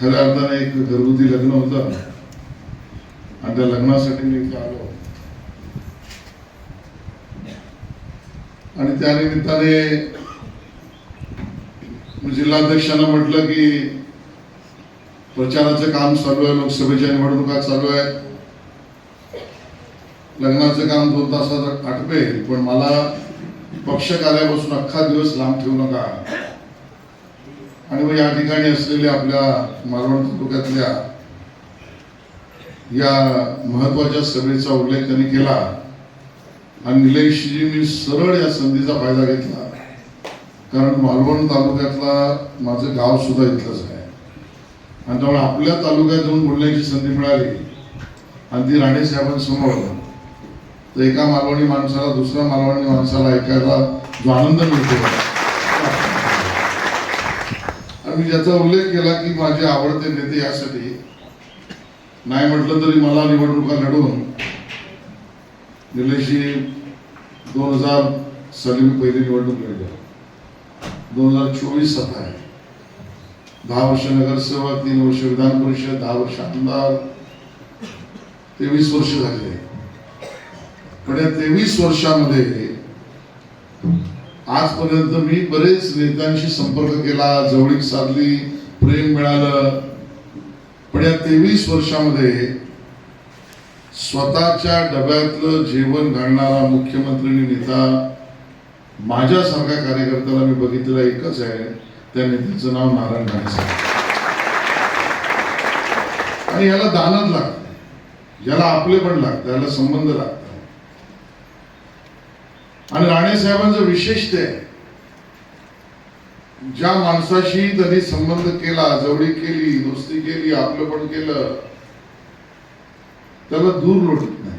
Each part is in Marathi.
खऱ्या अर्थाने एक घरगुती लग्न होतं. आणि त्या लग्नासाठी मी आलो. आणि त्या निमित्ताने जिल्हाध्यक्षांना म्हटलं की प्रचाराचं काम चालू आहे लोकसभेच्या निवडणुका चालू आहेत. लग्नाचं काम दोन तासात आटपेल पण मला पक्ष कार्यापासून अख्खा दिवस लांब ठेवू नका. आणि मग या ठिकाणी असलेल्या आपल्या मालवण तालुक्यातल्या या महत्त्वाच्या सभेचा उल्लेख त्यांनी केला. आणि निलेशजींनी सरळ या संधीचा फायदा घेतला. कारण मालवण तालुक्यातला माझं गाव सुद्धा इथलंच आहे. आणि त्यामुळे आपल्या तालुक्यात येऊन बोलण्याची संधी मिळाली. आणि ती राणे साहेबांसमोर. तर एका मालवणी माणसाला दुसऱ्या मालवणी माणसाला ऐकायला जो आनंद मिळतो. मी ज्याचा उल्लेख केला की माझे आवडते नेते यासाठी नाही म्हटलं तरी मला निवडणुका लढवून निलेशजी दोन हजार साली मी पहिली निवडणूक लढली. दोन हजार चोवीस सत्ता आहे. दहा वर्ष नगरसेवक तीन वर्ष विधान परिषद दहा वर्ष आमदार तेवीस वर्ष झाले. पण या तेवीस वर्षामध्ये आजपर्यंत मी बरेच नेत्यांशी संपर्क केला जवळीक साधली प्रेम मिळालं. पण या तेवीस वर्षामध्ये स्वतःच्या डब्यातलं जेवण घालणारा मुख्यमंत्री आणि नेता माझ्यासारख्या कार्यकर्त्याला मी बघितलेला एकच आहे त्या नेत्याचं नाव नारायण राणे साहेब आणि याला दानच लागतं याला आपले पण लागतं याला संबंध लागतात आणि राणे साहेबांचं विशेष ते ज्या माणसाशी त्यांनी संबंध केला जवळी केली दोस्ती केली आपलं पण केलं त्याला दूर लोटत नाही.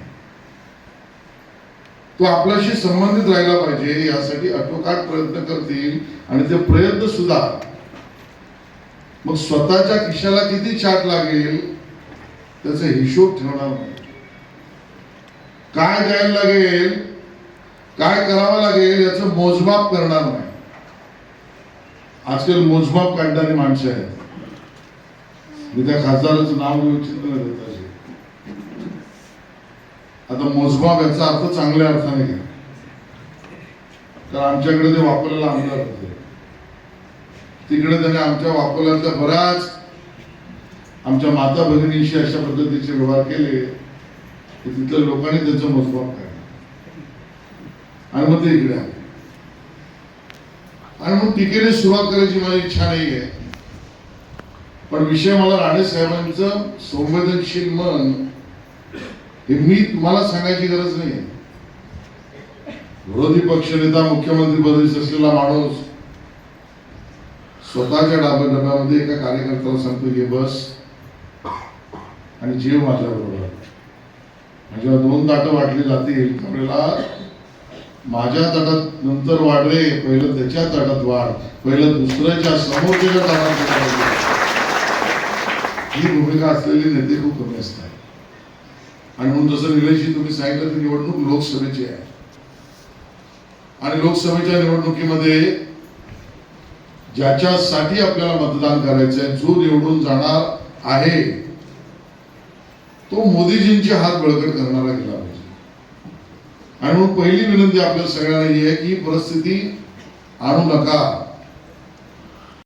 तो आपल्याशी संबंधित राहिला पाहिजे यासाठी अटोकाट प्रयत्न करतील आणि ते प्रयत्न सुद्धा. मग स्वतःच्या खिशाला किती चाट लागेल त्याचा हिशोब ठेवणार नाही. काय द्यायला लागेल काय करावं लागेल याचं मोजमाप करणार नाही. आजकाल मोजमाप काढणारी माणसं आहेत. मी त्या खासदाराचं नाव घेऊ इच्छितो आता मोजमाप याचा अर्थ चांगल्या अर्थाने घ्या. तर आमच्याकडे ते वापरलेला आमदार होते. तिकडे त्याने आमच्या वापरल्याचा बऱ्याच आमच्या माता भगिनीशी अशा पद्धतीचे व्यवहार केले. की तिथल्या लोकांनी त्यांचं मोजमाप काय आणि मग ते इकडे आले. आणि मग टीकेने सुरुवात करायची माझी इच्छा नाही आहे. पण विषय मला राणे साहेबांचं संवेदनशील मन हे मी तुम्हाला सांगायची गरज नाही विरोधी पक्षनेता मुख्यमंत्री पदवीस असलेला माणूस स्वतःच्या डाब्या डब्यामध्ये एका कार्यकर्त्याला सांगतो की बस. आणि जीव माझ्या बरोबर जेव्हा दोन ताटं वाटली जातील. त्यावेळेला माझ्या ताटात नंतर वाढ रे पहिलं त्याच्या ताटात वाढ पहिलं दुसऱ्याच्या समोरच्या ताटात ही भूमिका असलेली नेते खूप कमी असतात. आणि म्हणून जसं निलेशजी तुम्ही सांगितलं तर निवडणूक लोकसभेची आहे. आणि लोकसभेच्या निवडणुकीमध्ये ज्याच्यासाठी आपल्याला मतदान करायचं आहे जो निवडून जाणार आहे तो मोदीजींचे हात बळकट करणारा गेला पाहिजे. आणि म्हणून पहिली विनंती आपल्या सगळ्यांना ही आहे की परिस्थिती आणू नका.